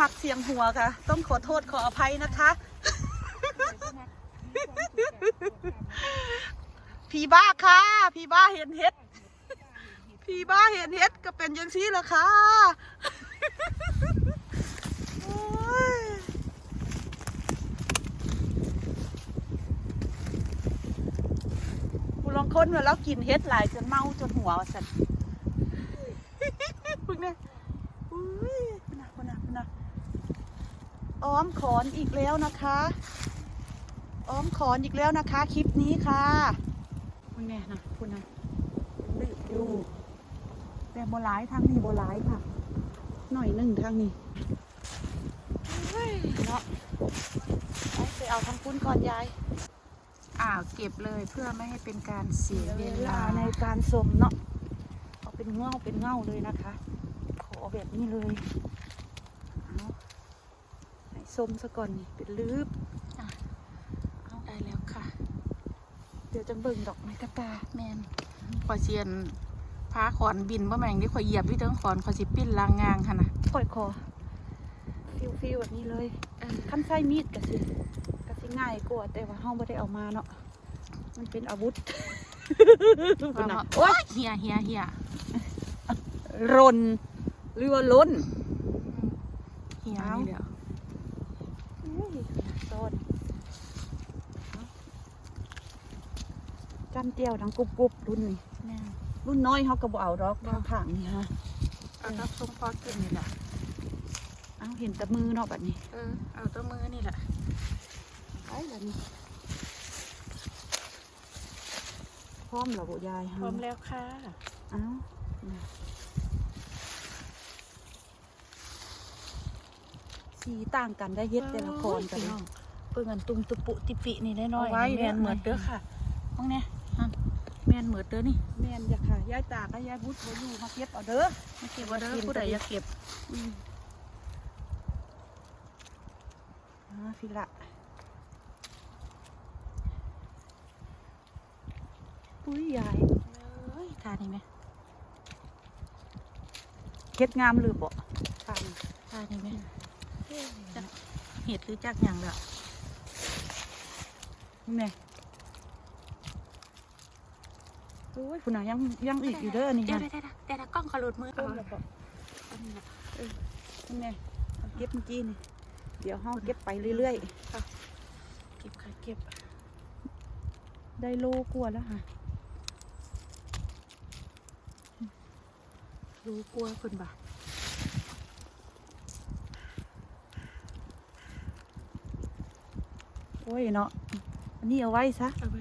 มักเสียงหัวค่ะ ต้องขอโทษขออภัยนะคะพี่บ้าค่ะพี่บ้าเห็นเห็ดพี่บ้าเห็นเห็ดก็เป็นยังซี่ละค่ะโอ้ยกูลองค้นมาแล้วกินเห็ดหลายจนเมาจนหัวสันพึ่งเนี่ยอุ้ยคุณนะคุณนะคุณนะ อ้อมขอนอีกแล้วนะคะ อ้อมขอนอีกแล้วนะคะ คลิปนี้ค่ะคุณเนี่ยนะคุณนะลืบอยู่แต่โบหลายทางนี้โบหลายค่ะ หน่อยหนึ่งทางนี้เฮ้ยเนาะไปไปเอาทางคุณก่อนยายอ่าวเก็บเลยเพื่อไม่ให้เป็นการเสียเวเวลาลาในการสมเนาะเอาเป็นเงาเป็นเงาเลยนะคะ ขอแบบนี้เลยเอาให้ สมซะก่อนนี่เป็นลืบเอาได้แล้วค่ะ เดี๋ยวจังเบิ่งดอกไม้กระตาแมนขอเชียนพาขอนบินบ่แม่งที่ขอยเหยียบที่เทิงขอนขอสิปิ้นลางงางค่ะนะค่อยคอฟิวฟิวแบบนี้เลยขั้นไส้มีดกะสิกะสิง่ายกว่าแต่ว่าเฮาไม่ได้เอามาเนาะมันเป็นอาวุธว่านะมาโอ๊ยเฮียเฮียเฮียรนหรือว่าล้นเฮียเอานี่เดียว อุ้ยต้น จำเจียวดังกรุบกรุบรุ่นนี้แม่นรุ่นน้อยเขาก็บเอาดอกทางผางนี่ฮะเอาแตัทรงพอกินนี่แหละเอาเห็นแต่มือเนาะแบบนี้ เออเอาตัวมือนี่แหละไปแบบนี้พร้อมแล้วบ่ยายพร้อมแล้วค่ะเอาสีต่างกันได้เฮ็ดแต่ละคนกันพี่น้เนาะองเพิ่งอันตุงตุปุติปินี่ได้น้อยเอาไว้แมนเหมือดเด้อค่ะห้องเนี้ยอัน แมนเหมือดเด้อนี่แม่นอย่าค่ะยายตากับยายบุตรบ่อยู่มาเก็บเอาเด้อไม่เก็บว่าเด้อผู้ใดอยากเก็บอืมอ่าฟิละปุ้ยยายเอ้ยทานนี่ไหมเฮ็ดงามหรือบ่ทางทานนี่ไหมจักเห็ดหรือจักอย่างเด้อนี่แม่ โอ้ยคุณน่ะยังยังอีกอยู่เด้อนี่เดี๋ยวฮะเดี๋ยวเดี๋ยวเดี๋ยวกล้องเขาหลุดมือต้เอานแล้วบ่อันนี้แหละนี่แม่เอาเก็บเมื่อกี้นี่ เดี๋ยวเฮาเก็บไปเรื่อยเก็บค่ะเก็บ ๆ ได้โลกว่าแล้วค่ะรู้กลัวคุณบ่ะโอ้ยเนาะอันนี้เอาไว้ซะเอาไป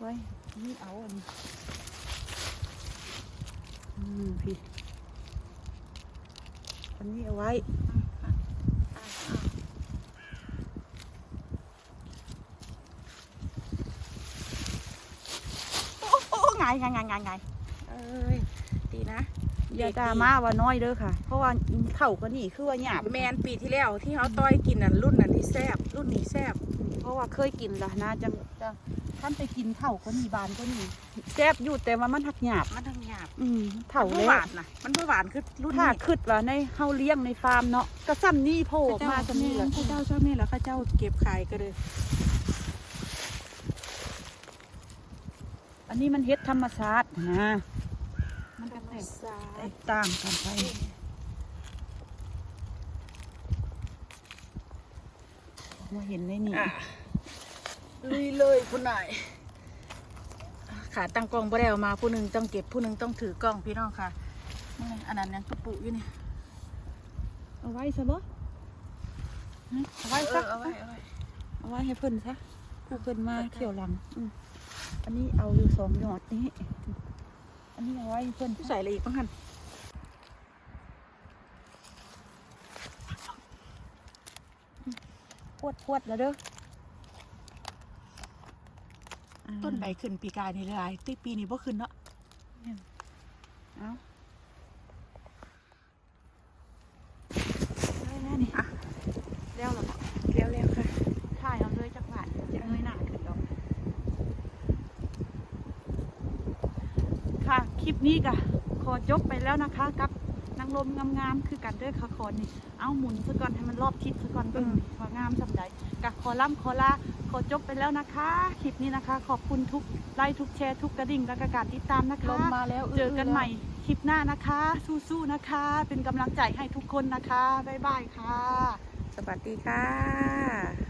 ไว้อันนี้เอาอันนี้ อืมพี่อันนี้เอาไว้โอ้โอ้ไงไงไงไงไงเอ้ยดีนะ อย่าดราม่าว่าน้อยเด้อค่ะ เพราะว่าเข่าก็นี่คือว่าหยาบแมนปีที่แล้วที่เขาต้อยกินน่ะรุ่นนั้นที่แซบรุ่นนี้แซบเพราะว่าเคยกินละนะจังจังท่านไปกินเข่าก็นี่บานก็นี่แซ่บอยู่แต่ว่ามันหักหยาบมันทั้งหยาบอืมเข่ามันแล้บ่วหวานนะมันบ่หวานคือรุ่นถ้านี้ขึ้นว่าในเฮาเลี้ยงในฟาร์มเนาะก็ซ้ำนี่โผล่มาข้าซ้ำนี่แหละเจ้าชอบนี่แหละข้าเจ้าเก็บขายก็เลยอันนี้มันเฮ็ดธรรมชาตินะ มันก็แตกแตกต่างกันไปมาเห็นในนี่อะลุยเลยคุณนายขาตั้งกล้องบ่ได้เอามาผู้หนึงต้องเก็บผู้หนึงต้องถือกล้องพี่น้องค่ะนี่อันนั้นยังตุปุอยู่นี่เอาไว้ซะบ่ฮะเอาไว้ซะเออเอาไว้เอาไว้เอาไว้ให้เพิ่นซะผู้เพิ่นมาเที่ยวหลังอืมอันนี้เอาอยู่สองหยอดนี้ อันนี้เอาไว้ให้เพิ่นใส่อะไรอีกบ้างหันพวดพวดแล้วเด้ออ่าต้นใบขึ้นปีกายนี่หลายตีปีนี้บ่ขึ้นเนาะเอาได้แล้วนี่อะแล้วเหรอเร็วเร็วค่ะ ถ่ายเอาเลยจักหวานจะเงยหน้าขึ้นดอกค่ะ คลิป นี้ก็ขอจบไปแล้วนะคะกับนางลมงามๆคือกันเด้อค่ะคอนนี่เอาหมุนซะก่อนให้มันรอบทิศซะก่อนเบิ่งนี่ว่างามสำใดกะขอล่ำขอลาขอจบไปแล้วนะคะ คลิปนี้นะคะ ขอบคุณทุกไลค์ทุกแชร์ทุกกระดิ่งและก็การติดตามนะลคะมมาแล้วเจอกันใหม่คลิปหน้านะคะ สู้ๆนะคะ เป็นกำลังใจให้ทุกคนนะคะบ๊ายบายค่ะ สวัสดีค่ะ